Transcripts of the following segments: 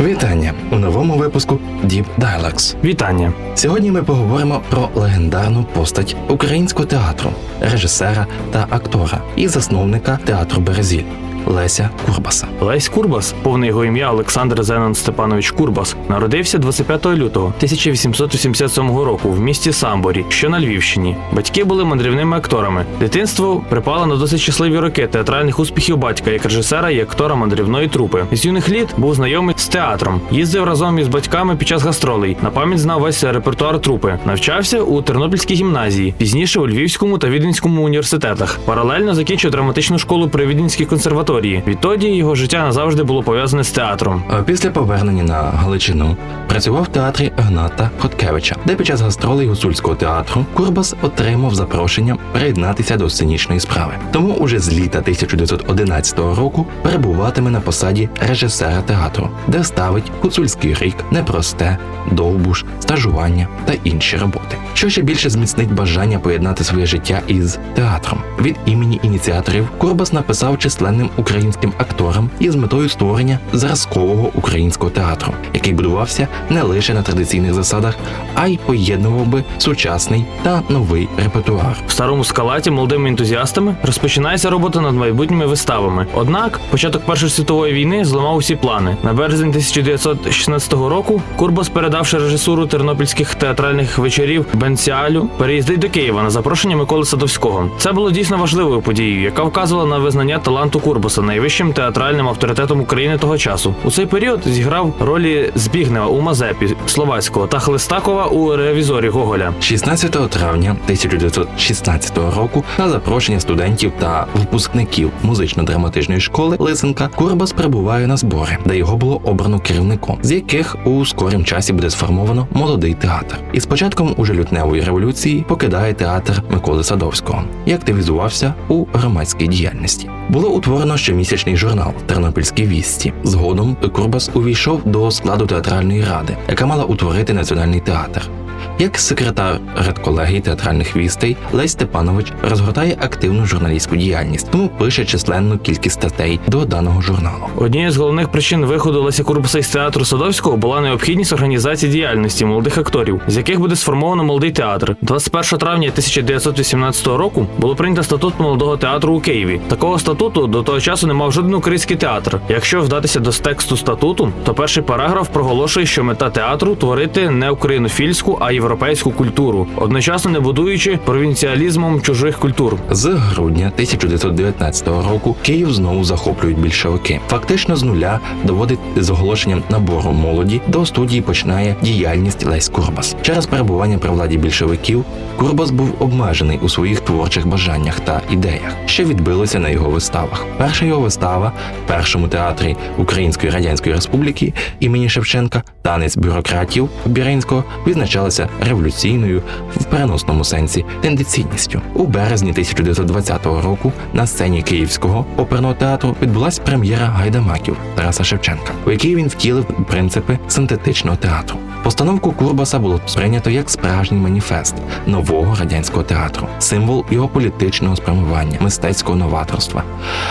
Вітання у новому випуску Deep Dialogues. Вітання. Сьогодні ми поговоримо про легендарну постать українського театру, режисера та актора і засновника театру Березіль Леся Курбаса. Лесь Курбас, повне його ім'я Олександр Зенон Степанович Курбас, народився 25 лютого 1887 року в місті Самборі, що на Львівщині. Батьки були мандрівними акторами. Дитинство припало на досить щасливі роки театральних успіхів батька як режисера і актора мандрівної трупи. З юних літ був знайомий з театром. Їздив разом із батьками під час гастролей. На пам'ять знав весь репертуар трупи. Навчався у Тернопільській гімназії, пізніше у Львівському та Віденському університетах. Паралельно закінчив драматичну школу при Віденській консерваторії. Відтоді його життя назавжди було пов'язане з театром. Після повернення на Галичину працював в театрі Гната Хоткевича, де під час гастролей гуцульського театру Курбас отримав запрошення приєднатися до сценічної справи. Тому уже з літа 1911 року перебуватиме на посаді режисера театру, де ставить гуцульський рік, непросте, довбуш, стажування та інші роботи. Що ще більше зміцнить бажання поєднати своє життя із театром. Від імені ініціаторів Курбас написав численним українським акторам із метою створення зразкового українського театру, який будувався не лише на традиційних засадах, а й поєднував би сучасний та новий репертуар. В старому скалаті молодими ентузіастами розпочинається робота над майбутніми виставами. Однак початок Першої світової війни зламав усі плани. На березень 1916 року Курбас, передавши режисуру тернопільських театральних вечорів Бенціалю, переїздить до Києва на запрошення Миколи Садовського. Це було дійсно важливою подією, яка вказувала на визнання таланту Курбаса найвищим театральним авторитетом України того часу. У цей період зіграв ролі Збігнева у Мазепі Словацького та Хлестакова у ревізорі Гоголя. 16 травня 1916 року на запрошення студентів та випускників музично-драматичної школи Лисенка Курбас прибуває на збори, де його було обрано керівником, з яких у скорім часі буде сформовано молодий театр. І з початком уже лютневої революції покидає театр Миколи Садовського і активізувався у громадській діяльності. Було утворено щомісячний журнал Тернопільські вісті. Згодом Курбас увійшов до складу театральної ради, яка мала утворити національний театр. Як секретар редколегії театральних вістей Лесь Степанович розгортає активну журналістську діяльність, тому пише численну кількість статей до даного журналу. Однією з головних причин виходу Леся Курбаса із театру Садовського була необхідність організації діяльності молодих акторів, з яких буде сформовано молодий театр. 21 травня 1918 року було прийнято статут молодого театру у Києві. Такого статуту до того часу не мав жоден український театр. Якщо вдатися до тексту статуту, то перший параграф проголошує, що мета театру творити не українофільську, а європейську культуру, одночасно не будуючи провінціалізмом чужих культур. З грудня 1919 року Київ знову захоплюють більшовики. Фактично з нуля доводить з оголошенням набору молоді до студії починає діяльність Лесь Курбас. Через перебування при владі більшовиків Курбас був обмежений у своїх творчих бажаннях та ідеях, що відбилося на його виставах. Перша його вистава в першому театрі Української радянської республіки імені Шевченка танець бюрократів Біринського відзначалася революційною в переносному сенсі тенденційністю. У березні 1920 року на сцені Київського оперного театру відбулася прем'єра гайдамаків Тараса Шевченка, у якій він втілив принципи синтетичного театру. Постановку Курбаса було сприйнято як справжній маніфест нового радянського театру, символ його політичного спрямування, мистецького новаторства.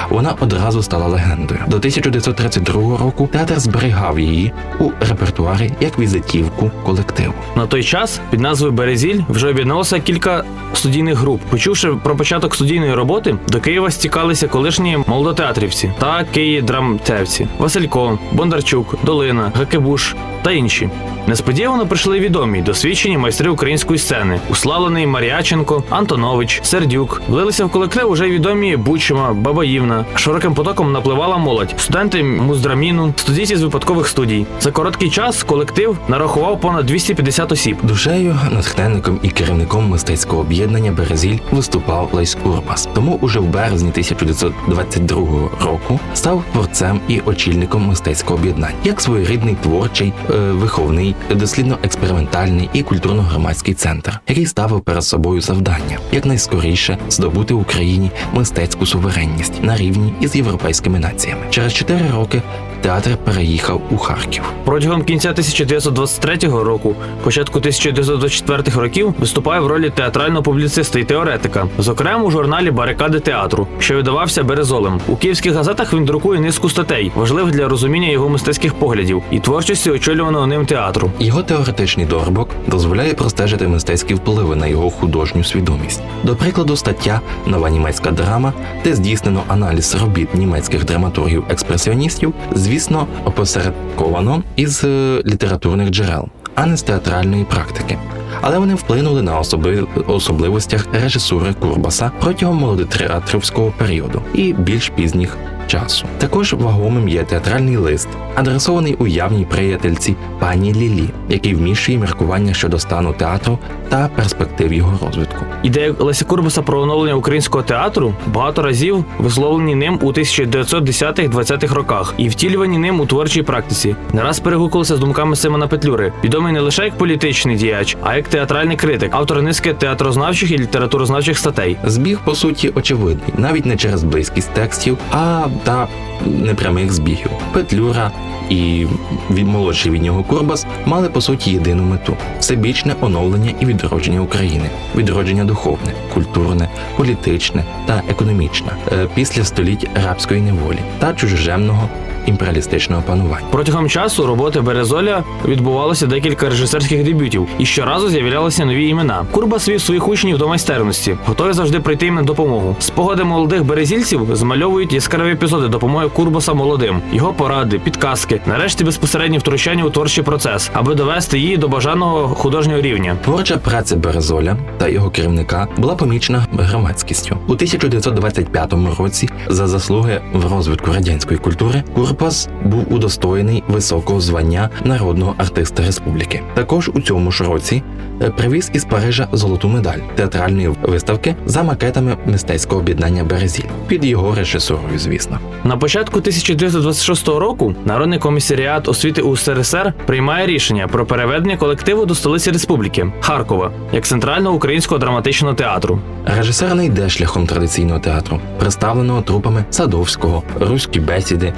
Вона одразу стала легендою. До 1932 року театр зберігав її у репертуарі як візитівку колективу. На той час під назвою Березіль вже об'єдналося кілька студійних груп. Почувши про початок студійної роботи, до Києва стікалися колишні молодотеатрівці та киїдрамтевці Василько, Бондарчук, Долина, Гакебуш та інші. Несподівано прийшли відомі досвідчені майстри української сцени: уславлений Мар'яченко, Антонович, Сердюк. Влилися в колектив уже відомі Бучима, Бабаївна. Широким потоком напливала молодь, студенти муздраміну, студійці з випадкових студій. За короткий час колектив нарахував понад 250 осіб. Душею, натхненником і керівником мистецького об'єднання Березіль виступав Лесь Курбас. Тому уже в березні 1922 року став творцем і очільником мистецького об'єднання. Як своєрідний творчий виховний, дослідно-експериментальний і культурно-громадський центр, який ставив перед собою завдання якнайскоріше здобути Україні мистецьку суверенність на рівні із європейськими націями. Через чотири роки театр переїхав у Харків. Протягом кінця 1923 року, початку 1924 років виступає в ролі театрального публіциста і теоретика, зокрема у журналі Барикади театру, що видавався Березолем. У київських газетах він друкує низку статей, важливих для розуміння його мистецьких поглядів і творчості очолюваного ним театру. Його теоретичний доробок дозволяє простежити мистецькі впливи на його художню свідомість. До прикладу, стаття Нова німецька драма, де здійснено аналіз робіт німецьких драматургів-експресіоністів, звісно, опосередковано із е, літературних джерел, а не з театральної практики. Але вони вплинули на особи... особливостях режисури Курбаса протягом молодотеатрівського періоду і більш пізніх часу. Також вагомим є театральний лист, адресований уявній приятельці пані Лілі, який вміщує міркування щодо стану театру та перспектив його розвитку. Ідея Леся Курбаса про оновлення українського театру багато разів висловлені ним у 1910-20-х роках і втілювані ним у творчій практиці. Не раз перегукувалися з думками Симона Петлюри, відомий не лише як політичний діяч, а як театральний критик, автор низки театрознавчих і літературознавчих статей. Збіг, по суті, очевидний, навіть не через близькість текстів, а та непрямих збігів. Петлюра і молодший від нього Курбас мали по суті єдину мету всебічне оновлення і відродження України, відродження духовне, культурне, політичне та економічне е, після століть рабської неволі та чужеземного імперіалістичного панування. Протягом часу роботи Березоля відбувалося декілька режисерських дебютів, і щоразу з'являлися нові імена. Курбас вів своїх учнів до майстерності, готові завжди прийти їм на допомогу. Спогади молодих березільців змальовують яскраві епізоди допомоги Курбаса молодим, його поради, підказки, нарешті безпосереднє втручання у творчий процес, аби довести її до бажаного художнього рівня. Творча праця Березоля та його керівника була помічена громадськістю. У 1925 році за заслуги в розвитку радянської культури Курпас був удостоєний високого звання народного артиста республіки. Також у цьому ж році е, привіз із Парижа золоту медаль театральної виставки за макетами мистецького об'єднання Березіль під його режисурою, звісно. На початку 1926 року Народний комісаріат освіти УСРСР приймає рішення про переведення колективу до столиці республіки Харкова як центрального українського драматичного театру. Режисер не йде шляхом традиційного театру, представленого трупами Садовського, руські бесіди,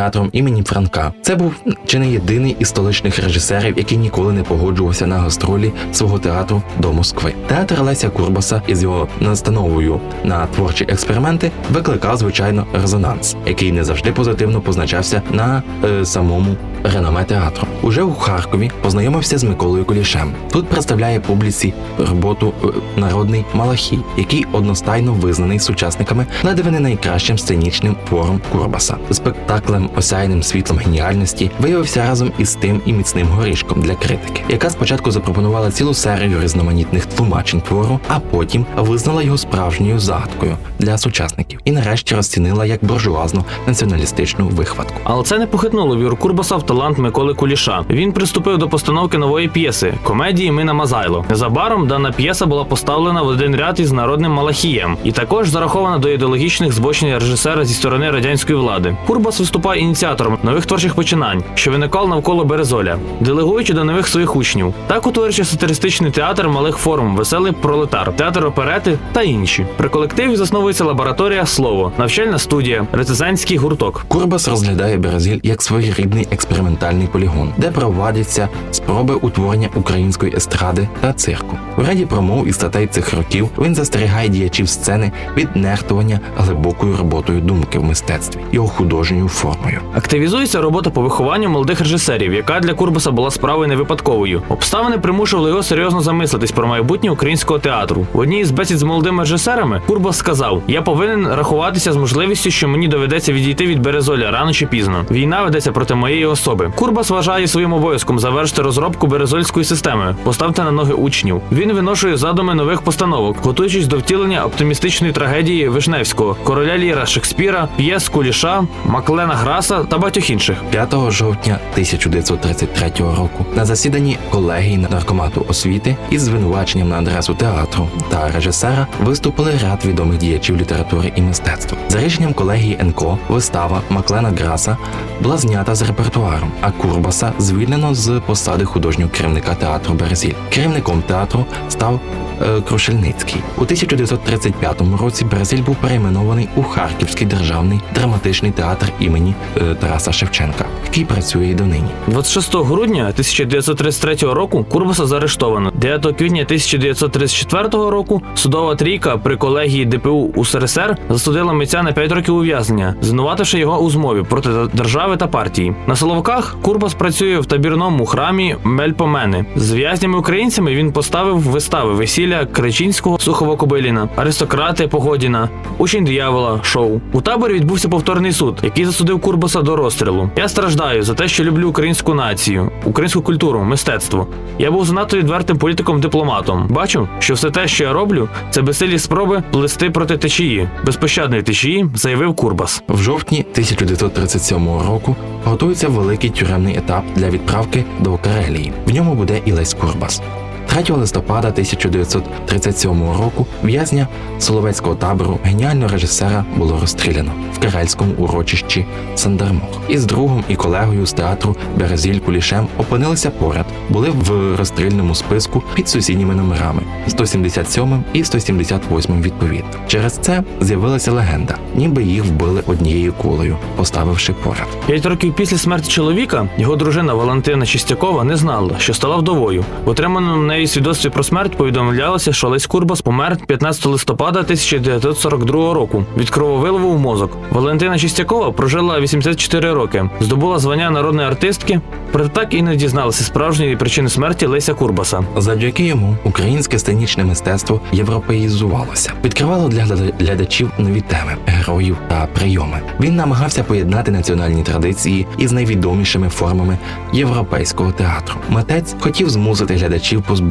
театром імені Франка. Це був чи не єдиний із столичних режисерів, який ніколи не погоджувався на гастролі свого театру до Москви. Театр Леся Курбаса із його настановою на творчі експерименти викликав звичайно резонанс, який не завжди позитивно позначався на е, самому реноме театру. Уже у Харкові познайомився з Миколою Кулішем. Тут представляє публіці роботу е, народний Малахій, який одностайно визнаний сучасниками ледве найкращим сценічним твором Курбаса. Спектаклем, осяяним світлом геніальності, виявився разом із тим і міцним горішком для критики, яка спочатку запропонувала цілу серію різноманітних тлумачень твору, а потім визнала його справжньою загадкою для сучасників і нарешті розцінила як буржуазну націоналістичну вихватку. Але це не похитнуло віру Курбаса в талант Миколи Куліша. Він приступив до постановки нової п'єси комедії Мина Мазайло. Незабаром дана п'єса була поставлена в один ряд із народним Малахієм і також зарахована до ідеологічних збочень режисера зі сторони радянської влади. Курбас виступає ініціатором нових творчих починань, що виникали навколо Березоля, делегуючи до нових своїх учнів. Так утворюючи сатиристичний театр малих форм, веселий пролетар, театр оперети та інші. При колективі засновується лабораторія слово, навчальна студія, рецензентський гурток. Курбас розглядає Березіль як своєрідний експериментальний полігон, де проводяться спроби утворення української естради та цирку. У ряді промов і статей цих років він застерігає діячів сцени від нехтування глибокою роботою думки в мистецтві, його художньою формою. Активізується робота по вихованню молодих режисерів, яка для Курбаса була справою не випадковою. Обставини примушували його серйозно замислитись про майбутнє українського театру. В одній із бесід з молодими режисерами Курбас сказав: Я повинен рахуватися з можливістю, що мені доведеться відійти від Березоля рано чи пізно. Війна ведеться проти моєї особи. Курбас вважає своїм обов'язком завершити розробку березольської системи, поставити на ноги учнів. Він виношує задуми нових постановок, готуючись до втілення оптимістичної трагедії Вишневського, короля Ліра Шекспіра, п'єс Куліша, Маклена Граса та багатьох інших. 5 жовтня жовтня 1933 року на засіданні колегії наркомату освіти із звинуваченням на адресу театру та режисера виступили ряд відомих діячів літератури і мистецтва. За рішенням колегії НКО вистава Маклена Граса була знята з репертуару, а Курбаса звільнено з посади художнього керівника театру Березіль. Керівником театру став е, Крушельницький. У 1935 році Березіль був перейменований у Харківський державний драматичний театр імені е, Тараса Шевченка, який працює і донині. 26 грудня 1933 року Курбаса заарештовано. 9 квітня 1934 року судова трійка при колегії ДПУ УСРСР засудила митця на 5 років ув'язнення, звинувативши його у змові проти держави та партії. На Соловках Курбас працює в табірному храмі Мельпомени. З в'язнями українцями він поставив вистави весілля Кричинського, Сухого Кобиліна, Аристократи Погодіна, Учень диявола, шоу. У таборі відбувся повторний суд, який засудив Курбаса до розстрілу. Я страждаю за те, що люблю українську націю, українську культуру, мистецтво. Я був занадто відвертим політиком-дипломатом. Бачу, що все те, що я роблю, це безсилі спроби плести проти течії, безпощадної течії, заявив Курбас. В жовтні 1937 року готується великий тюремний етап для відправки до Карелії. В ньому буде і Лесь Курбас. 3 листопада 1937 року в'язня Соловецького табору геніального режисера було розстріляно в карельському урочищі Сандармох. Із другом і колегою з театру Березіль Кулішем опинилися поряд, були в розстрільному списку під сусідніми номерами 177 і 178 відповідно. Через це з'явилася легенда, ніби їх вбили однією кулею, поставивши поряд. П'ять років після смерті чоловіка його дружина Валентина Чистякова не знала, що стала вдовою. Отриманому нею свідоцтві про смерть повідомлялося, що Лесь Курбас помер 15 листопада 1942 року від крововиливу в мозок. Валентина Чистякова прожила 84 роки, здобула звання народної артистки, проте так і не дізналася справжньої причини смерті Леся Курбаса. Завдяки йому українське сценічне мистецтво європеїзувалося, відкривало для глядачів нові теми, героїв та прийоми. Він намагався поєднати національні традиції із найвідомішими формами європейського театру. Митець хотів змусити глядачів позбутися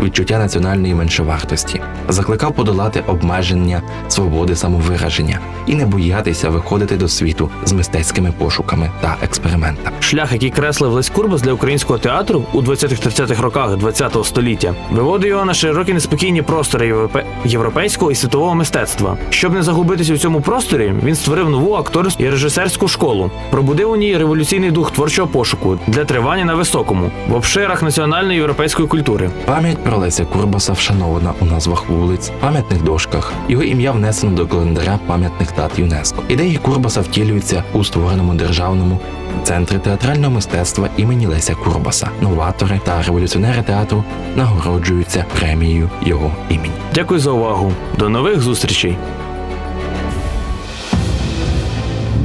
відчуття національної меншовартості, закликав подолати обмеження свободи самовираження і не боятися виходити до світу з мистецькими пошуками та експериментами. Шлях, який креслив Лесь Курбас для українського театру у 20-30-х роках ХХ століття, виводив його на широкі неспокійні простори європе- європейського і світового мистецтва. Щоб не загубитися у цьому просторі, він створив нову акторську і режисерську школу, пробудив у ній революційний дух творчого пошуку для тривання на високому в обширах національної європейської культури. Пам'ять про Леся Курбаса вшанована у назвах вулиць, пам'ятних дошках. Його ім'я внесено до календаря пам'ятних дат ЮНЕСКО. Ідеї Курбаса втілюються у створеному державному центрі театрального мистецтва імені Леся Курбаса. Новатори та революціонери театру нагороджуються премією його імені. Дякую за увагу. До нових зустрічей.